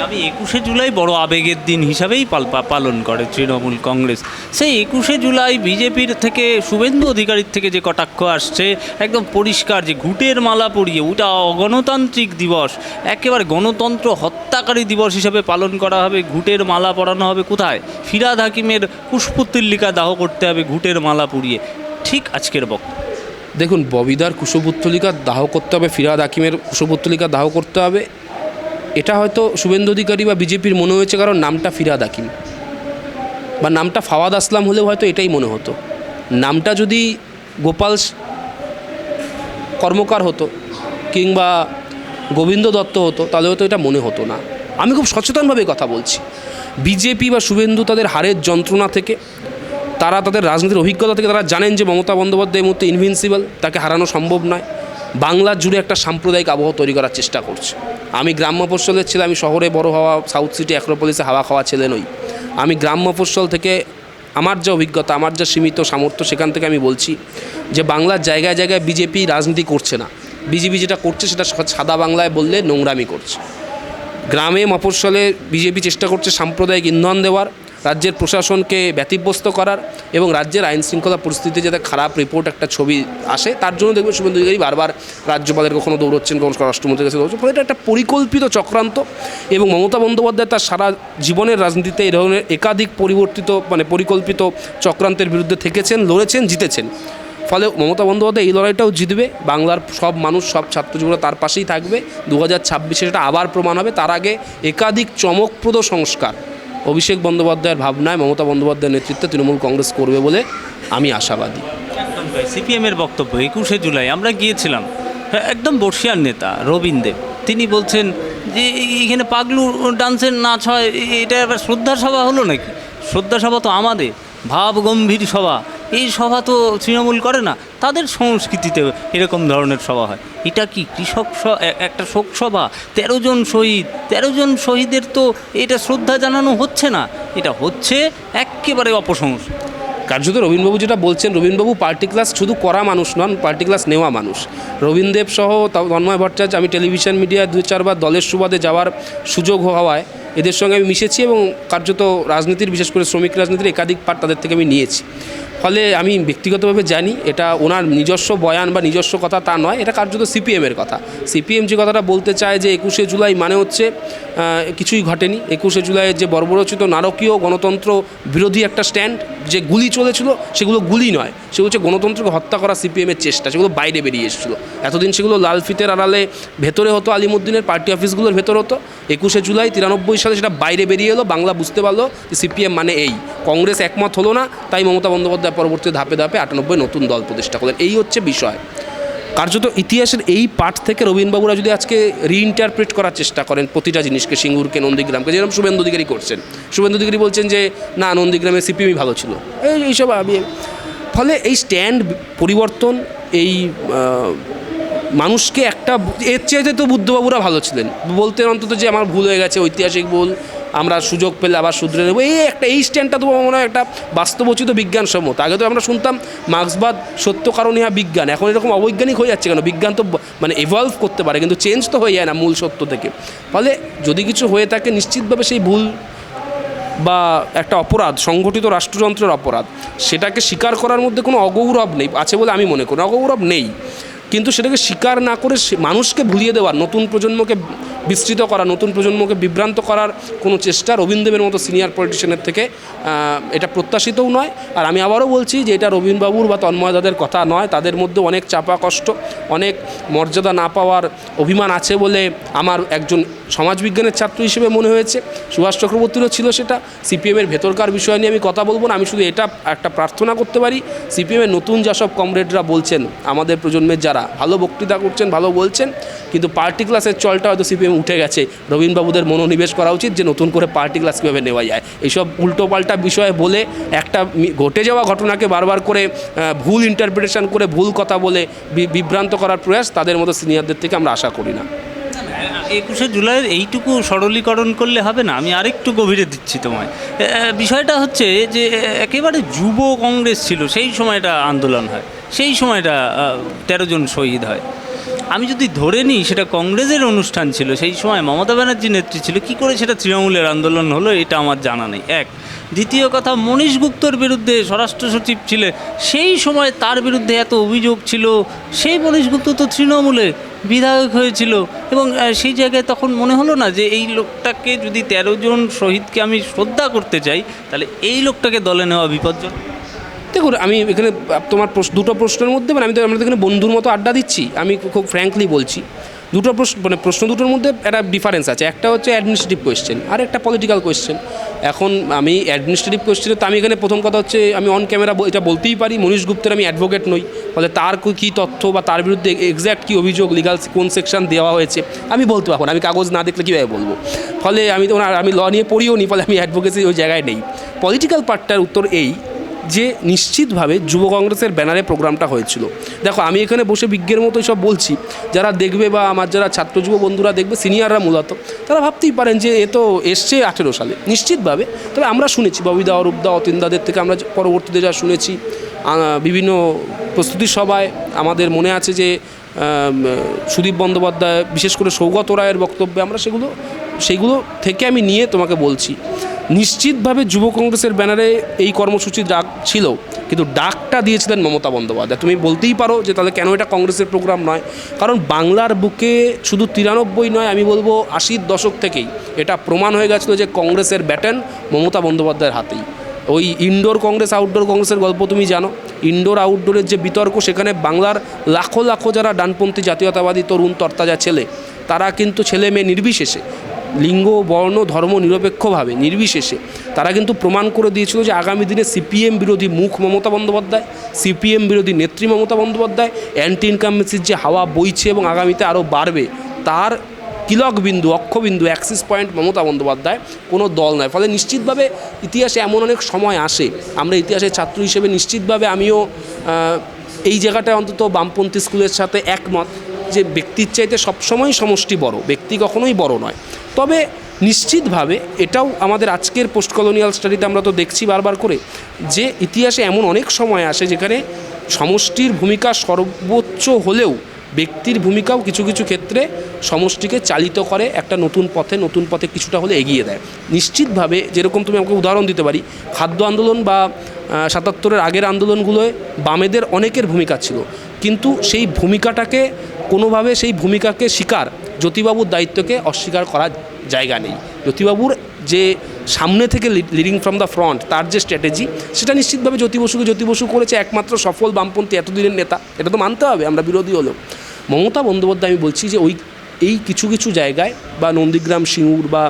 আমি একুশে জুলাই বড় আবেগের দিন হিসাবেই পাল- পালন করে তৃণমূল কংগ্রেস। সেই একুশে জুলাই বিজেপির থেকে, শুভেন্দু অধিকারীর থেকে যে কটাক্ষ আসছে, একদম পরিষ্কার যে ঘুটের মালা পরিয়ে, ওটা অগণতান্ত্রিক দিবস, একেবারে গণতন্ত্র হত্যাকারী দিবস হিসেবে পালন করা হবে, ঘুটের মালা পরানো হবে কোথায়? ফিরাদ হাকিমের পুষ্পতুল্লিকা দাহ করতে হবে ঘুটের মালা পুড়িয়ে ঠিক আজকের বক্তব্য। দেখুন, ববিদার কুশপুত্তলিকা দাহ করতে হবে, ফিরাদ হাকিমের কুশপুত্তলিকা দাহ করতে হবে এটা হয়তো শুভেন্দু অধিকারী বা বিজেপির মনে হয়েছে কারণ নামটা ফিরাদ হাকিম। বা নামটা ফাওয়াদ আসলাম হলেও হয়তো এটাই মনে হতো। নামটা যদি গোপাল কর্মকার হতো কিংবা গোবিন্দ দত্ত হতো, তাহলে হয়তো এটা মনে হতো না। আমি খুব সচেতনভাবে কথা বলছি। বিজেপি বা শুভেন্দু তাদের হারের যন্ত্রণা থেকে, তারা তাদের রাজনীতির অভিজ্ঞতা থেকে তারা জানেন যে মমতা বন্দ্যোপাধ্যায় মধ্যে ইনভিনসিবল তাকে হারানো সম্ভব নয়। বাংলার জুড়ে একটা সাম্প্রদায়িক আবহাওয়া তৈরি করার চেষ্টা করছে। আমি গ্রাম মফস্বলের ছেলে, আমি শহরে বড় হওয়া সাউথ সিটি অ্যাক্রোপলিসে হাওয়া খাওয়া ছেলে নই। আমি গ্রাম মফস্বল থেকে আমার যা অভিজ্ঞতা, আমার যা সীমিত সামর্থ্য সেখান থেকে আমি বলছি যে বাংলার জায়গায় জায়গায় বিজেপি রাজনীতি করছে না। বিজেপি যেটা করছে সেটা সাদা বাংলায় বললে নোংরামি করছে। গ্রামে মফস্বলে বিজেপি চেষ্টা করছে সাম্প্রদায়িক ইন্ধন দেওয়ার রাজ্যের প্রশাসনকে ব্যতিব্যস্ত করার এবং রাজ্যের আইন শৃঙ্খলা পরিস্থিতি যাতে খারাপ রিপোর্ট একটা ছবি আসে, তার জন্য দেখবেন শুভেন্দু অধিকারী বারবার রাজ্যপালের কখনো দৌড়চ্ছেন, কখনো স্বরাষ্ট্রমন্ত্রীর কাছে দৌড়চ্ছেন। ফলে এটা একটা পরিকল্পিত চক্রান্ত এবং মমতা বন্দ্যোপাধ্যায় তার সারা জীবনের রাজনীতিতে এই ধরনের একাধিক পরিবর্তিত মানে পরিকল্পিত চক্রান্তের বিরুদ্ধে থেকেছেন, লড়েছেন, জিতেছেন। ফলে মমতা বন্দ্যোপাধ্যায় এই লড়াইটাও জিতবে, বাংলার সব মানুষ, সব ছাত্র জীবনে তার পাশেই থাকবে। দু হাজার ছাব্বিশে সেটা আবার প্রমাণ হবে। তার আগে একাধিক চমকপ্রদ সংস্কার অভিষেক বন্দ্যোপাধ্যায়ের ভাবনায় মমতা বন্দ্যোপাধ্যায়ের নেতৃত্বে তৃণমূল কংগ্রেস করবে বলে আমি আশাবাদী। সিপিএমের বক্তব্য একুশে জুলাই আমরা গিয়েছিলাম। হ্যাঁ, একদম বর্ষিয়ার নেতা রবীন দেব। তিনি বলছেন যে এখানে পাগলু ডান্সের নাচ হয় এটা এবার শ্রদ্ধা সভা হলো নাকি? শ্রদ্ধা সভা তো আমাদের ভাব গম্ভীর সভা। এই সভা তো তৃণমূল করে না, তাদের সংস্কৃতিতে এরকম ধরনের সভা হয়। এটা কি কৃষক একটা শোক সভা? তেরো জন শহীদ, তেরো জন শহীদের তো এটা শ্রদ্ধা জানানো হচ্ছে না। এটা হচ্ছে একেবারে অপসংস্কৃতি। কার্যত রবীন্দ্রবাবু যেটা বলছেন, রবীন্দ্রবাবু পার্টি ক্লাস শুধু করা মানুষ নন, পার্টি ক্লাস নেওয়া মানুষ। রবীন্দ্রদেব সহ তন্ময় ভট্টাচার্য, আমি টেলিভিশন মিডিয়ায় দু চারবার দলের সুবাদে যাওয়ার সুযোগ হওয়ায় এদের সঙ্গে আমি মিশেছি এবং কার্যত রাজনীতির, বিশেষ করে শ্রমিক রাজনীতির একাধিক পার্ট তাদের থেকে আমি নিয়েছি। ফলে আমি ব্যক্তিগতভাবে জানি এটা ওনার নিজস্ব বয়ান বা নিজস্ব কথা তা নয়, এটা কার্যত সিপিএমের কথা। সিপিএম যে কথাটা বলতে চায় যে একুশে জুলাই মানে হচ্ছে কিছুই ঘটেনি। একুশে জুলাইয়ের যে বর্বরচিত নারকীয় গণতন্ত্র বিরোধী একটা স্ট্যান্ড যে গুলি চলেছিল, সেগুলো গুলি নয়। সেগুলো হচ্ছে গণতন্ত্রকে হত্যা করা সিপিএমের চেষ্টা, সেগুলো বাইরে বেরিয়ে এসেছিল। এতদিন সেগুলো লাল ফিতের আড়ালে ভেতরে হতো আলিমুদ্দিনের পার্টি অফিসগুলোর ভেতর হতো। একুশে জুলাই তিরানব্বই সালে সেটা বাইরে বেরিয়ে এলো, বাংলা বুঝতে পারল যে সিপিএম মানে এই। কংগ্রেস একমত হলো না, তাই মমতা বন্দ্যোপাধ্যায় পরবর্তী ধাপে ধাপে আটানব্বই নতুন দল প্রতিষ্ঠা করলেন। এই হচ্ছে বিষয়। কার্যত ইতিহাসের এই পাঠ থেকে রবীন্দ্রবাবুরা যদি আজকে রিইন্টারপ্রেট করার চেষ্টা করেন প্রতিটা জিনিসকে, সিঙ্গুরকে, নন্দীগ্রামকে, যেরকম শুভেন্দু অধিকারী করছেন। শুভেন্দু অধিকারী বলছেন যে, না, নন্দীগ্রামে সিপিএমই ভালো ছিল। এই এইসব আমি ফলে এই স্ট্যান্ড পরিবর্তন, এই মানুষকে একটা, এর চাইতে তো বুদ্ধবাবুরা ভালো ছিলেন। বলতেন অন্তত যে, আমার ভুল হয়ে গেছে, ঐতিহাসিক ভুল। আমরা সুযোগ পেলে আবার শুধরে নেব। এই একটা, এই স্ট্যান্ডটা তো মনে হয় একটা বাস্তবোচিত বিজ্ঞানসম্মত। আগে তো আমরা শুনতাম মার্ক্সবাদ সত্য কারণ ইহা বিজ্ঞান। এখন এরকম অবৈজ্ঞানিক হয়ে যাচ্ছে কেন? বিজ্ঞান তো মানে এভলভ করতে পারে, কিন্তু চেঞ্জ তো হয়ে যায় না মূল সত্য থেকে। ফলে যদি কিছু হয়ে থাকে, নিশ্চিতভাবে সেই ভুল বা একটা অপরাধ সংগঠিত রাষ্ট্রযন্ত্রের অপরাধ, সেটাকে স্বীকার করার মধ্যে কোনো অগৌরব নেই, আছে বলে আমি মনে করি। অগৌরব নেই। কিন্তু সেটাকে স্বীকার না করে মানুষকে ভুলিয়ে দেওয়ার নতুন প্রজন্মকে বিস্তৃত করা, নতুন প্রজন্মকে বিভ্রান্ত করার কোনো চেষ্টা রবীন্দ্রদেবের মতো সিনিয়র পলিটিশিয়ানের থেকে এটা প্রত্যাশিতও নয়। আর আমি আবারও বলছি যে এটা রবীন্দ্রবাবুর বা তন্ময়দাদের কথা নয়, তাদের মধ্যে অনেক চাপা কষ্ট, অনেক মর্যাদা না পাওয়ার অভিমান আছে বলে আমার একজন সমাজবিজ্ঞানের ছাত্র হিসেবে মনে হয়েছে। সুভাষ চক্রবর্তীরও ছিল সেটা। সিপিএমের ভেতরকার বিষয় নিয়ে আমি কথা বলব না। আমি শুধু এটা একটা প্রার্থনা করতে পারি, সিপিএমের নতুন যেসব কমরেডরা বলছেন, আমাদের প্রজন্মের যারা ভালো বক্তৃতা করছেন, ভালো বলছেন, কিন্তু পার্টি ক্লাসের চলটা হয়তো সিপিএম উঠে গেছে। রবীন্দ্রবাবুদের মনোনিবেশ করা উচিত যে নতুন করে পার্টি ক্লাস কীভাবে নেওয়া যায়। এইসব উল্টোপাল্টা বিষয়ে বলে একটা ঘটে যাওয়া ঘটনাকে বারবার করে ভুল ইন্টারপ্রিটেশন করে, ভুল কথা বলে বিভ্রান্ত করার প্রয়াস তাদের মতো সিনিয়রদের থেকে আমরা আশা করি না। একুশে জুলাইয়ের এইটুকু সরলীকরণ করলে হবে না, আমি আরেকটু গভীরে দিচ্ছি তোমায়। বিষয়টা হচ্ছে যে একেবারে যুব কংগ্রেস ছিল, সেই সময়টা আন্দোলন হয়, সেই সময়টা তেরো জন শহীদ হয়। আমি যদি ধরে নিই, সেটা কংগ্রেসের অনুষ্ঠান ছিল, সেই সময় মমতা ব্যানার্জি নেত্রী ছিল, কি করে সেটা তৃণমূলের আন্দোলন হলো, এটা আমার জানা নেই। এক, দ্বিতীয় কথা মনীশ গুপ্তর বিরুদ্ধে স্বরাষ্ট্র সচিব ছিলেন সেই সময় তার বিরুদ্ধে এত অভিযোগ ছিল, সেই মনীশ গুপ্ত তো তৃণমূলে বিধায়ক হয়েছিল এবং সেই জায়গায় তখন মনে হলো না যে এই লোকটাকে যদি তেরো জন শহীদকে আমি শ্রদ্ধা করতে চাই, তাহলে এই লোকটাকে দলে নেওয়া বিপজ্জনক। দেখুন, আমি এখানে তোমার দুটো প্রশ্নের মধ্যে মানে আমি তো, আমরা তো এখানে বন্ধুর মতো আড্ডা দিচ্ছি, আমি খুব ফ্র্যাঙ্কলি বলছি। দুটো প্রশ্ন মানে প্রশ্ন দুটোর মধ্যে একটা ডিফারেন্স আছে। একটা হচ্ছে অ্যাডমিনিস্ট্রেটিভ কোয়েশ্চেন আর একটা পলিটিক্যাল কোয়েশ্চেন এখন আমি অ্যাডমিনিস্ট্রেটিভ কোয়েশ্চেনে তো আমি এখানে প্রথম কথা হচ্ছে, আমি অন ক্যামেরা এটা বলতেই পারি। মনীষ গুপ্তের আমি অ্যাডভোকেট নই। ফলে তার কী তথ্য বা তার বিরুদ্ধে এক্স্যাক্ট কী অভিযোগ লিগাল কোন সেকশন দেওয়া হয়েছে, আমি বলতে পারব আমি কাগজ না দেখলে কীভাবে বলব? ফলে আমি তো আমি ল নিয়ে পড়িও নি, ফলে আমি অ্যাডভোকেসি ওই জায়গায় নেই। পলিটিক্যাল পার্টটার উত্তর এই। যে নিশ্চিতভাবে যুব কংগ্রেসের ব্যানারে প্রোগ্রামটা হয়েছিল। দেখো, আমি এখানে বসে বিজ্ঞের মতো সব বলছি। যারা দেখবে বা আমার যারা ছাত্র যুব বন্ধুরা দেখবে, সিনিয়ররা মূলত, তারা ভাবতেই পারেন যে এ তো এসছে আঠেরো সালে। নিশ্চিতভাবে। তবে আমরা শুনেছি ববিদা অরূপদা অতীন্দাদের থেকে আমরা পরবর্তীতে যা শুনেছি বিভিন্ন প্রস্তুতি সভায় আমাদের মনে আছে যে সুদীপ বন্দ্যোপাধ্যায়, বিশেষ করে সৌগত রায়ের বক্তব্যে আমরা সেগুলো সেইগুলো থেকে আমি নিয়ে তোমাকে বলছি। নিশ্চিতভাবে যুব কংগ্রেসের ব্যানারে এই কর্মসূচি ডাক ছিল, কিন্তু ডাকটা দিয়েছিলেন মমতা বন্দ্যোপাধ্যায়। তুমি বলতেই পারো যে তাহলে কেন এটা কংগ্রেসের প্রোগ্রাম নয়? কারণ বাংলার বুকে শুধু তিরানব্বই নয়, আমি বলব আশির দশক থেকেই এটা প্রমাণ হয়ে গেছিল যে কংগ্রেসের ব্যাটন মমতা বন্দ্যোপাধ্যায়ের হাতেই। ওই ইনডোর কংগ্রেস, আউটডোর কংগ্রেসের গল্প তুমি জানো। ইনডোর, আউটডোরের যে বিতর্ক, সেখানে বাংলার লাখো লাখো যারা ডানপন্থী জাতীয়তাবাদী তরুণ, তরতাজা ছেলে, তারা কিন্তু ছেলে মেয়ে নির্বিশেষে লিঙ্গ, বর্ণ, ধর্ম নিরপেক্ষভাবে, নির্বিশেষে তারা কিন্তু প্রমাণ করে দিয়েছিল যে আগামী দিনে সিপিএম বিরোধী মুখ মমতা বন্দ্যোপাধ্যায়, সিপিএম বিরোধী নেত্রী মমতা বন্দ্যোপাধ্যায় অ্যান্টি ইনকামেন্সির যে হাওয়া বইছে এবং আগামীতে আরও বাড়বে, তার কিলক বিন্দু অক্ষবিন্দু অ্যাক্সিস পয়েন্ট মমতা বন্দ্যোপাধ্যায় কোনো দল নয়। ফলে নিশ্চিতভাবে ইতিহাসে এমন অনেক সময় আসে, আমরা ইতিহাসের ছাত্র হিসেবে নিশ্চিতভাবে আমিও এই জায়গাটায় অন্তত বামপন্থী স্কুলের সাথে একমত যে ব্যক্তির চাইতে সবসময় সমষ্টি বড়, ব্যক্তি কখনোই বড় নয়। তবে নিশ্চিতভাবে এটাও আমাদের আজকের পোস্ট কলোনিয়াল স্টাডিতে আমরা তো দেখছি বারবার করে যে ইতিহাসে এমন অনেক সময় আসে যেখানে সমষ্টির ভূমিকা সর্বোচ্চ হলেও ব্যক্তির ভূমিকাও কিছু কিছু ক্ষেত্রে সমষ্টিকে চালিত করে, একটা নতুন পথে নতুন পথে কিছুটা হলে এগিয়ে দেয়। নিশ্চিতভাবে যেরকম তুমি আমাকে উদাহরণ দিতে পারি, খাদ্য আন্দোলন বা সাতাত্তরের আগের আন্দোলনগুলোয় বামেদের অনেকের ভূমিকা ছিল। কিন্তু সেই ভূমিকাটাকে, কোনোভাবে সেই ভূমিকাকে স্বীকার জ্যোতিবাবুর দায়িত্বকে অস্বীকার করার জায়গা নেই। জ্যোতিবাবুর যে সামনে থেকে লিডিং ফ্রম দ্য ফ্রন্ট তার যে স্ট্র্যাটেজি সেটা নিশ্চিতভাবে জ্যোতি বসুকে, জ্যোতি বসু করেছে একমাত্র সফল বামপন্থী, এতদিনের নেতা। এটা তো মানতে হবে, আমরা বিরোধী হলেও। মমতা বন্দ্যোপাধ্যায়, আমি বলছি যে ওই, এই কিছু কিছু জায়গায় বা নন্দীগ্রাম, সিঙ্গুর বা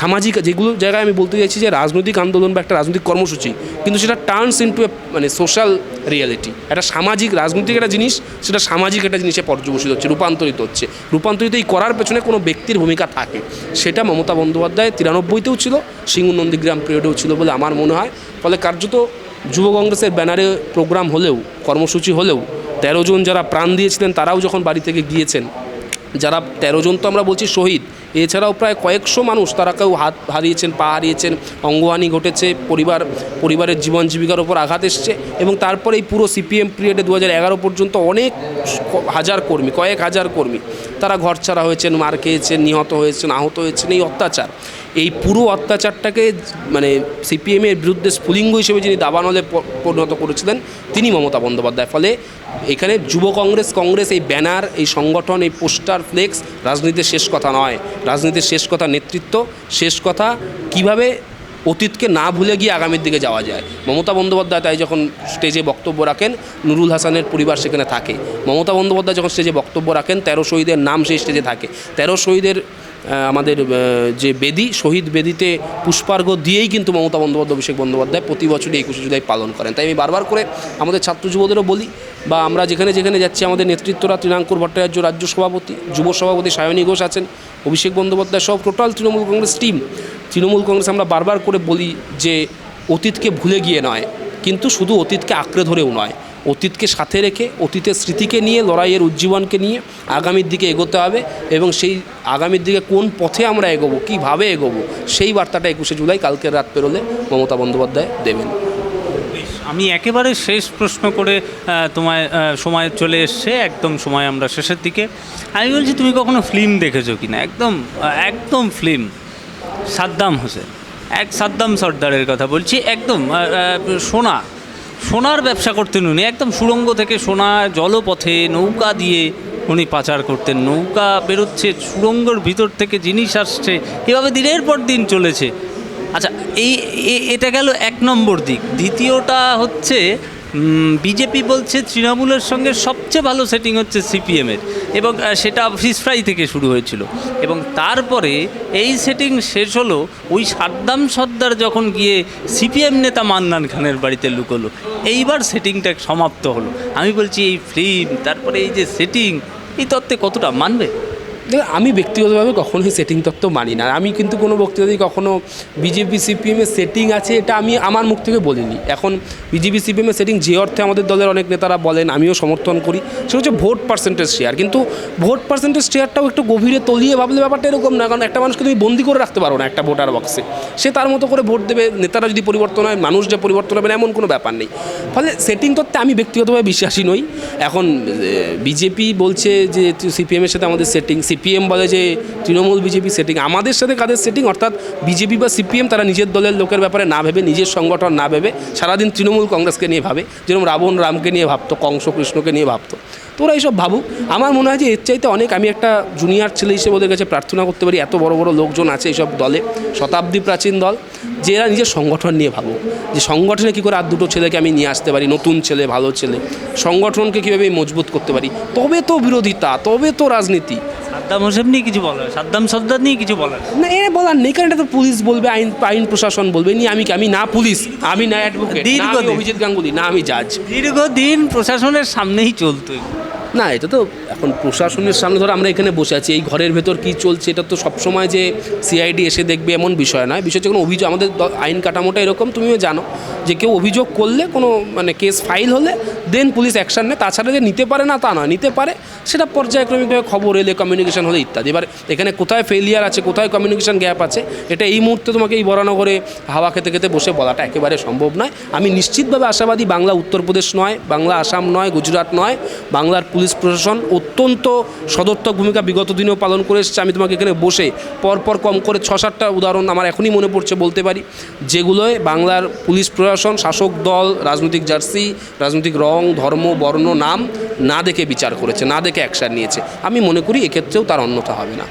সামাজিক যেগুলো জায়গায় আমি বলতে চাইছি যে রাজনৈতিক আন্দোলন বা একটা রাজনৈতিক কর্মসূচি, কিন্তু সেটা টার্নস ইন্টু এ মানে সোশ্যাল রিয়ালিটি একটা সামাজিক, রাজনৈতিক একটা জিনিস, সেটা সামাজিক একটা জিনিসে পর্যবসিত হচ্ছে, রূপান্তরিত হচ্ছে। রূপান্তরিত এই করার পেছনে কোনো ব্যক্তির ভূমিকা থাকে। সেটা মমতা বন্দ্যোপাধ্যায় তিরানব্বইতেও ছিল সিঙ্গু নন্দীগ্রাম পিরিয়ডেও ছিল বলে আমার মনে হয়। ফলে কার্যত যুব কংগ্রেসের ব্যানারে প্রোগ্রাম হলেও, কর্মসূচি হলেও, তেরো জন যারা প্রাণ দিয়েছিলেন, তারাও যখন বাড়ি থেকে গিয়েছেন, যারা তেরো জন তো আমরা বলছি শহীদ এছাড়াও প্রায় কয়েকশো মানুষ তারা কেউ হাত হারিয়েছেন, পা হারিয়েছেন, অঙ্গহানি ঘটেছে, পরিবার, পরিবারের জীবন জীবিকার ওপর আঘাত এসছে এবং তারপরে এই পুরো সিপিএম পিরিয়ডে দু এগারো পর্যন্ত অনেক হাজার কর্মী, কয়েক হাজার কর্মী তারা ঘর ছাড়া হয়েছেন, মার খেয়েছেন, নিহত হয়েছেন, আহত হয়েছেন, এই অত্যাচার। এই পুরো অত্যাচারটাকে মানে সিপিএমের বিরুদ্ধে স্ফুলিঙ্গ হিসেবে যিনি দাবানলে পরিণত করেছিলেন, তিনি মমতা বন্দ্যোপাধ্যায়। ফলে এখানে যুব কংগ্রেস কংগ্রেস এই ব্যানার, এই সংগঠন, এই পোস্টার, ফ্লেক্স, রাজনীতির শেষ কথা নয়। রাজনীতির শেষ কথা নেতৃত্ব, শেষ কথা কীভাবে অতীতকে না ভুলে গিয়ে আগামীর দিকে যাওয়া যায়। মমতা বন্দ্যোপাধ্যায় তাই যখন স্টেজে বক্তব্য রাখেন, নুরুল হাসানের পরিবার সেখানে থাকে। মমতা বন্দ্যোপাধ্যায় যখন স্টেজে বক্তব্য রাখেন, তেরো শহীদের নাম সেই স্টেজে থাকে। তেরো শহীদের আমাদের যে বেদি, শহীদ বেদিতে পুষ্পার্ঘ দিয়েই কিন্তু মমতা বন্দ্যোপাধ্যায়, অভিষেক বন্দ্যোপাধ্যায় প্রতি বছরই একুশে জুলাই পালন করেন। তাই আমি বারবার করে আমাদের ছাত্র যুবদেরও বলি বা আমরা যেখানে যেখানে যাচ্ছি, আমাদের নেতৃত্বরা তৃণাঙ্কুর ভট্টাচার্য রাজ্য সভাপতি, যুব সভাপতি সায়নী ঘোষ আছেন, অভিষেক বন্দ্যোপাধ্যায় সব টোটাল তৃণমূল কংগ্রেস টিম। তৃণমূল কংগ্রেস আমরা বারবার করে বলি যে অতীতকে ভুলে গিয়ে নয়, কিন্তু শুধু অতীতকে আঁকড়ে ধরেও নয়, অতীতকে সাথে রেখে অতীতের স্মৃতিকে নিয়ে, লড়াইয়ের উজ্জীবনকে নিয়ে আগামীর দিকে এগোতে হবে এবং সেই আগামীর দিকে কোন পথে আমরা এগোবো, কীভাবে এগোবো, সেই বার্তাটা একুশে জুলাই কালকের রাত পেরোলে মমতা বন্দ্যোপাধ্যায় দেবেন। আমি একেবারে শেষ প্রশ্ন করে তোমায় সময় চলে এসছে, একদম সময় আমরা শেষের দিকে। আমি বলছি, তুমি কখনো ফিল্ম দেখেছ কিনা? একদম একদম ফিল্ম। সাদ্দাম হোসেন। এক সাদ্দাম সর্দারের কথা বলছি, একদম সোনা, সোনার ব্যবসা করতেন উনি, একদম সুড়ঙ্গ থেকে সোনা জলপথে নৌকা দিয়ে উনি পাচার করতেন, নৌকা বেরোচ্ছে সুড়ঙ্গর ভিতর থেকে জিনিস আসছে, এভাবে দিনের পর দিন চলেছে। আচ্ছা এই এটা গেল এক নম্বর দিক। দ্বিতীয়টা হচ্ছে বিজেপি বলছে তৃণমূলের সঙ্গে সবচেয়ে ভালো সেটিং হচ্ছে সিপিএমের এবং সেটা ফিস ফ্রাই থেকে শুরু হয়েছিল। এবং তারপরে এই সেটিং শেষ হলো ওই সাদ্দাম সর্দার যখন গিয়ে সিপিএম নেতা মান্নান খানের বাড়িতে লুকোলো, এইবার সেটিংটা সমাপ্ত হলো। আমি বলছি, এই ফিল্ম তারপরে এই যে সেটিং এই তত্ত্বে কতটা মানবে? দেখুন, আমি ব্যক্তিগতভাবে কখনোই সেটিং তত্ত্ব মানি না। আমি কিন্তু কোনো বক্তৃতাতেই কখনো বিজেপি সিপিএমের সেটিং আছে এটা আমি আমার মুখ থেকে বলিনি। এখন বিজেপি সিপিএমের সেটিং যে অর্থে আমাদের দলের অনেক নেতারা বলেন, আমিও সমর্থন করি, সেটা হচ্ছে ভোট পার্সেন্টেজ শেয়ার কিন্তু ভোট পার্সেন্টেজ শেয়ারটাও একটু গভীরে তলিয়ে ভাবলে ব্যাপারটা এরকম না, কারণ একটা মানুষকে তুমি বন্দি করে রাখতে পারো না একটা ভোটার বক্সে সে তার মতো করে ভোট দেবে, নেতারা যদি পরিবর্তন হয়, মানুষ যে পরিবর্তন হবে এমন কোনো ব্যাপার নেই। ফলে সেটিং তত্ত্বে আমি ব্যক্তিগতভাবে বিশ্বাসী নই। এখন বিজেপি বলছে যে সিপিএমের সাথে আমাদের সেটিং সিপিএম বলে যে তৃণমূল বিজেপি সেটিং আমাদের সাথে কাদের সেটিং অর্থাৎ বিজেপি বা সিপিএম তারা নিজের দলের লোকের ব্যাপারে না ভেবে, নিজের সংগঠন না ভেবে সারাদিন তৃণমূল কংগ্রেসকে নিয়ে ভাবে, যেরকম রাবণ রামকে নিয়ে ভাবতো, কংস কৃষ্ণকে নিয়ে ভাবতো। তো ওরা এইসব ভাবুক। আমার মনে হয় যে এর চাইতে অনেক, আমি একটা জুনিয়র ছেলে হিসেবে ওদের কাছে প্রার্থনা করতে পারি, এত বড় বড় লোকজন আছে এইসব দলে, শতাব্দী প্রাচীন দল, যে এরা নিজের সংগঠন নিয়ে ভাবুক। যে সংগঠনে কী করে আর দুটো ছেলেকে আমি নিয়ে আসতে পারি, নতুন ছেলে, ভালো ছেলে, সংগঠনকে কীভাবে মজবুত করতে পারি? তবে তো বিরোধিতা, তবে তো রাজনীতি। সাদ্দাম হোসেন নিয়ে কিছু বলার সাদ্দাম সর্দার নিয়ে কিছু বলার। না এ বলার নেই কারণ এটা তো পুলিশ বলবে আইন আইন প্রশাসন বলবে। নি আমি আমি না পুলিশ আমি না অ্যাডভোকেট দীর্ঘদিন। অভিজিৎ গাঙ্গুলি না আমি জাজ দীর্ঘদিন প্রশাসনের সামনেই চলতো না এটা তো এখন প্রশাসনের সামনে ধরো আমরা এখানে বসে আছি এই ঘরের ভেতর কি চলছে এটা তো সবসময় যে সিআইডি এসে দেখবে এমন বিষয় নয়। বিষয় কোনো অভিযোগ আমাদের আইন কাঠামোটা এরকম তুমিও জানো। যে কেউ অভিযোগ করলে, কোনো মানে কেস ফাইল হলে দেন পুলিশ অ্যাকশন নেয়। তাছাড়া যে নিতে পারে না, তা না নিতে পারে, সেটা পর্যায়ক্রমিকভাবে খবর এলে কমিউনিকেশন হলে ইত্যাদি। এবার এখানে কোথায় ফেলিয়ার আছে, কোথায় কমিউনিকেশন গ্যাপ আছে, এটা এই মুহূর্তে তোমাকে এই বরানগরে হাওয়া খেতে খেতে বসে বলাটা একেবারে সম্ভব নয়। আমি নিশ্চিতভাবে আশাবাদী, বাংলা উত্তরপ্রদেশ নয়, বাংলা আসাম নয়, গুজরাট নয়, বাংলার পুলিশ প্রশাসন অত্যন্ত সদর্থক ভূমিকা বিগত দিনেও পালন করে এসেছে। আমি তোমাকে এখানে বসে পরপর কম করে ছ সাতটা উদাহরণ আমার এখনই মনে পড়ছে বলতে পারি, যেগুলোয় বাংলার পুলিশ প্রশাসন, শাসক দল, রাজনৈতিক জার্সি, রাজনৈতিক রং, ধর্ম, বর্ণ, নাম না দেখে বিচার করেছে, না দেখে অ্যাকশান নিয়েছে। আমি মনে করি এক্ষেত্রেও তার অন্যথা হবে না।